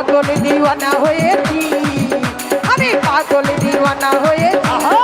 পাগল দিওয়ানা হয়েছি। আমি পাগল দিওয়ানা হয়েছি।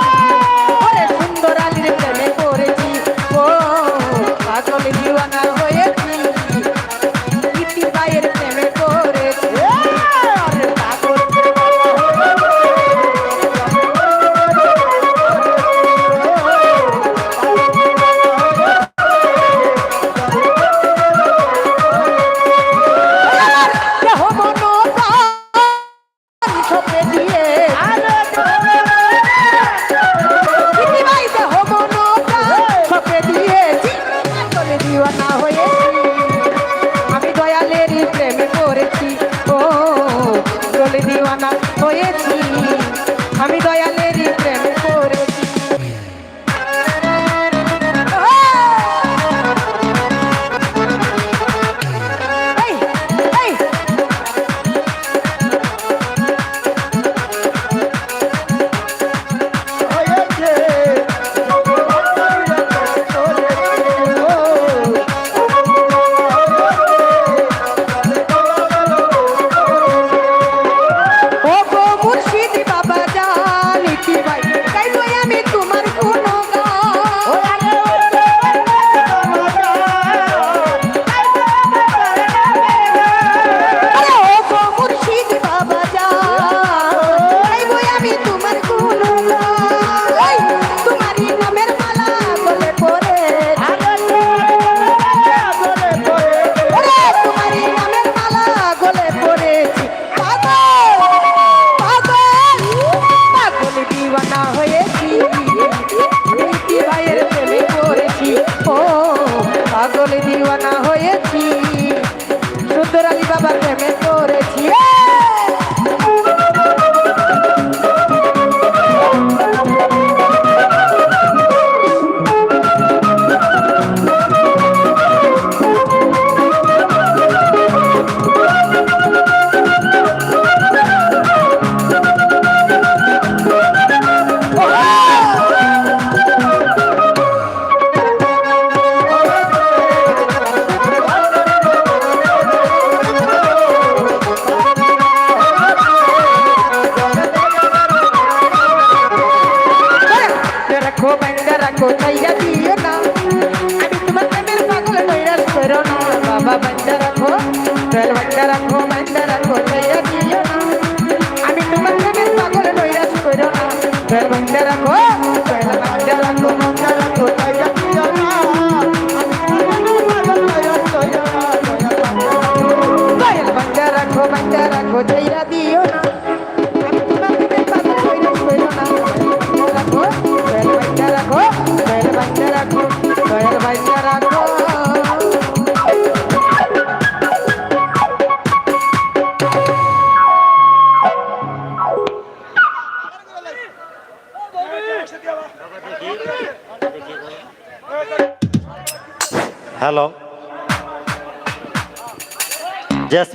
রাখো তেল বাইন্দা রাখো বাইন্দা রাখো চাইয়া দিও না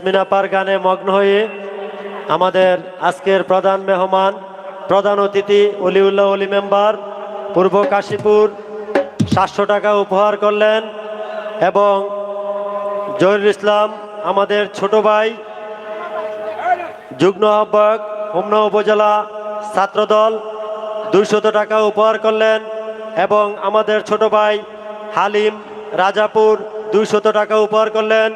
জেসমিন আপার গানে মগ্ন হয়ে আমাদের আজকের প্রধান মেহমান, প্রধান অতিথি অলিউল্লাহ অলি মেম্বার, পূর্ব কাশীপুর সাতশো টাকা উপহার করলেন এবং জহিরুল ইসলাম, আমাদের ছোট ভাই, যুগ্ম আহ্বায়ক, হোমনা উপজেলা ছাত্রদল, দুইশত টাকা উপহার করলেন এবং আমাদের ছোট ভাই হালিম রাজাপুর দুইশত টাকা উপহার করলেন।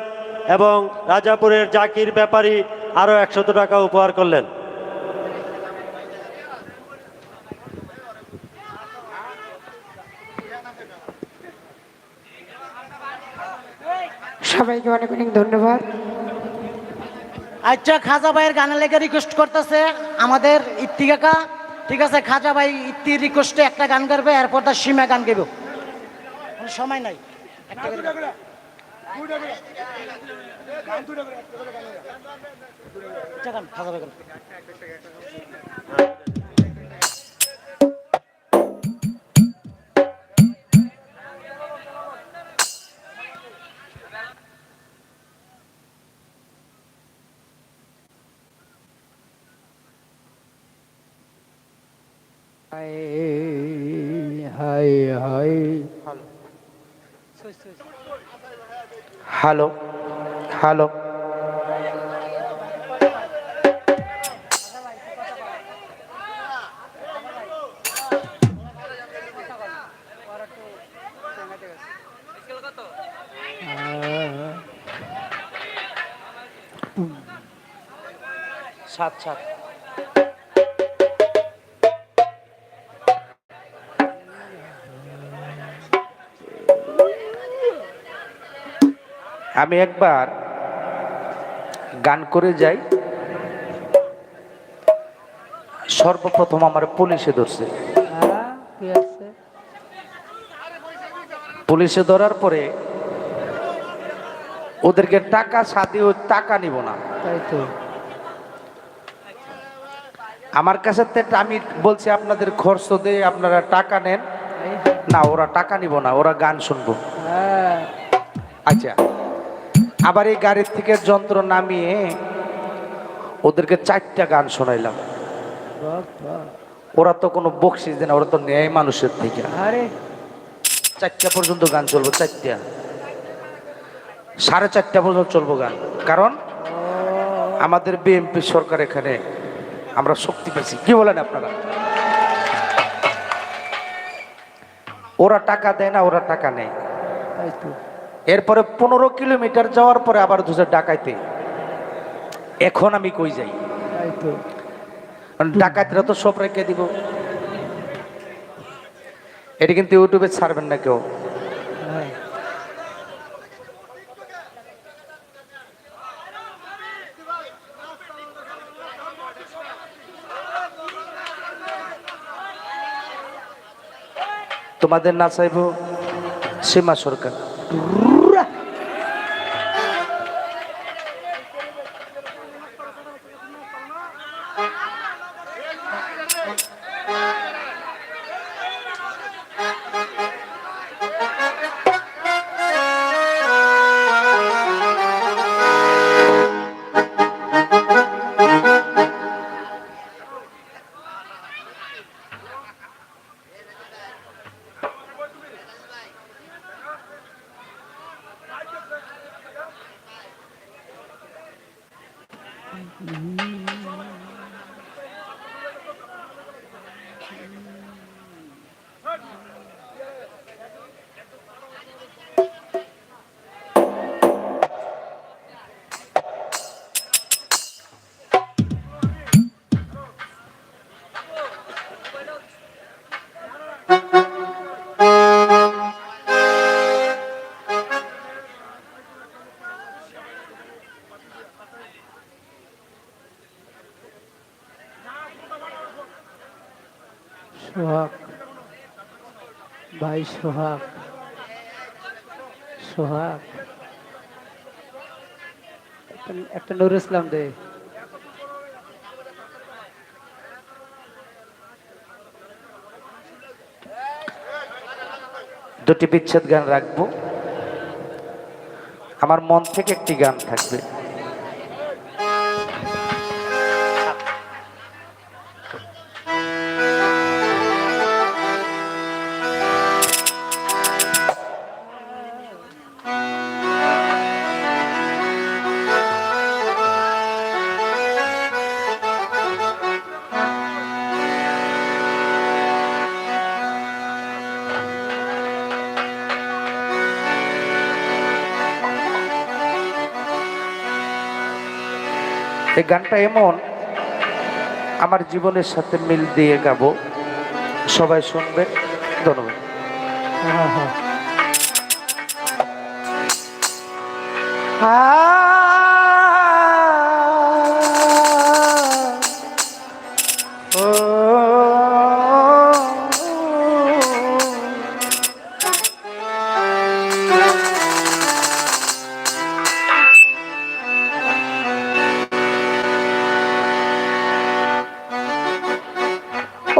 এবং রাজাপুরের জাকির ব্যাপারী আরও একশত টাকা উপহার করলেন। সবাইকে অনেক অনেক ধন্যবাদ। আচ্ছা খাজা ভাইয়ের গানের লেগে রিকোয়েস্ট করতেছে আমাদের ইত্তি কাকা। ঠিক আছে খাজা ভাই ইত্তির রিকোয়েস্টে একটা গান গাবে এরপর তার সীমা গান গাইব। সময় নাই। একটা করে গান। হ্যালো হ্যালো সাত সাত। আমি একবার গান করে যাই। সর্বপ্রথম আমার পুলিশে ধরছে। পুলিশে ধরার পরে ওদেরকে টাকা সাথে টাকা নিব না। আমার কাছে আমি বলছি আপনাদের খরচ দিয়ে আপনারা টাকা নেন। না ওরা টাকা নিব না ওরা গান শুনব। হ্যাঁ। আচ্ছা। আবার এই গাড়ির থেকে যন্ত্র নামিয়ে ওদেরকে চারটা গান শোনাইলাম। ওরা তো কোনো বকশিস দেয় না ওরা তো ন্যায় মানুষের থেকে। আরে। চারটা পর্যন্ত গান চলবো চারটা। সাড়ে চারটা পর্যন্ত চলবো গান। কারণ আমাদের বিএনপি সরকার এখানে আমরা শক্তি পেয়েছি কি বলেন আপনারা? ওরা টাকা দেয় না ওরা টাকা নেয়। তাই তো। এরপরে পনেরো কিলোমিটার যাওয়ার পরে আবার দুজে ডাকাইতে। এখন আমি কই যাই? ডাকাতরা তো সব রেখে দিব। এটা কিন্তু ইউটিউবে ছাড়বেন না কেউ। হ্যাঁ। তোমাদের না চাইব? সীমা সরকার। Ура! সোহাগ, ভাই সোহাগ সোহাগ। একটা- নুর ইসলাম দে। দুটি বিচ্ছেদ গান রাখব। আমার মন থেকে একটি গান থাকবে। এই গানটা এমন আমার জীবনের সাথে মিল দিয়ে গাবো। সবাই শুনবে ধন্যবাদ। হ্যাঁ হ্যাঁ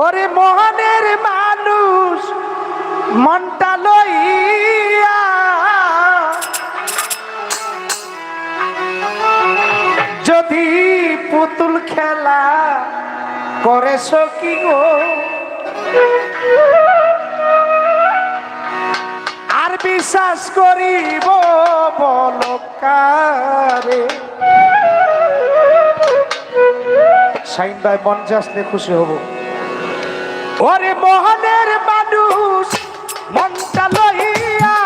ওরে মোহনের মানুষ, মনটা লইয়া। যদি পুতুল খেলা করেছ কি গো? আর বিশ্বাস করিব বল কারে সাইন ভাই, মন আসলে খুশি হব। ওরে মহানের মানুষ, মনটা লইয়া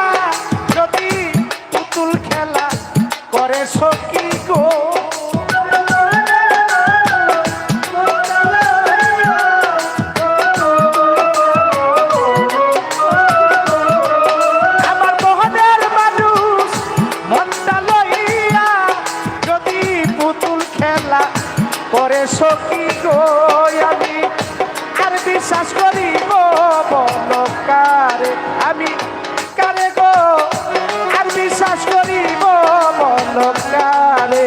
যদি পুতুল খেলা করে সখী গো। করে সখী গো, আমি আর বিশ্বাস করিব বলো কারে আমি কারে গো? আর বিশ্বাস করিব বলো কারে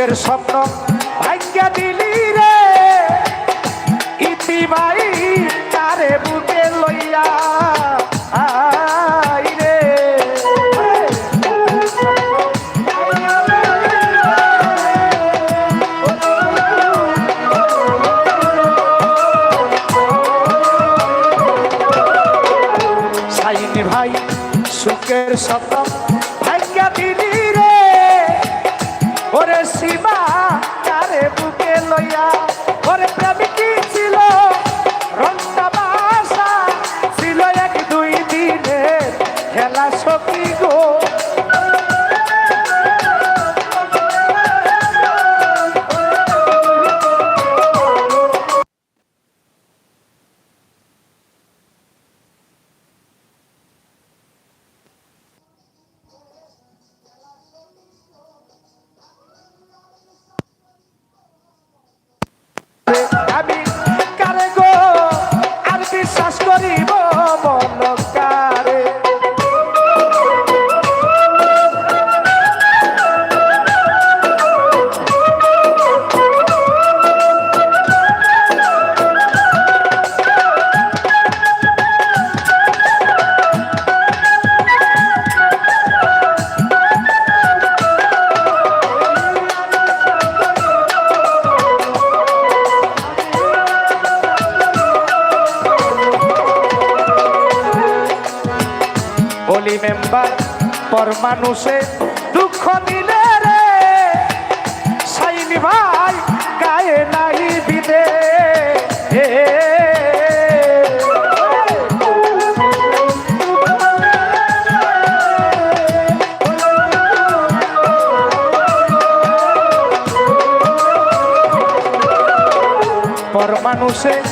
সুখের স্বপ্ন ভাগ্যা দিলি রে। ইতি ইতিবাই তারে বুকে লইয়া ভাই সুখের সপ্তম esse bar. মানুষে দুঃখ দিলে রে। সাইনি ভাই গায়ে নাই দিলে মানুষের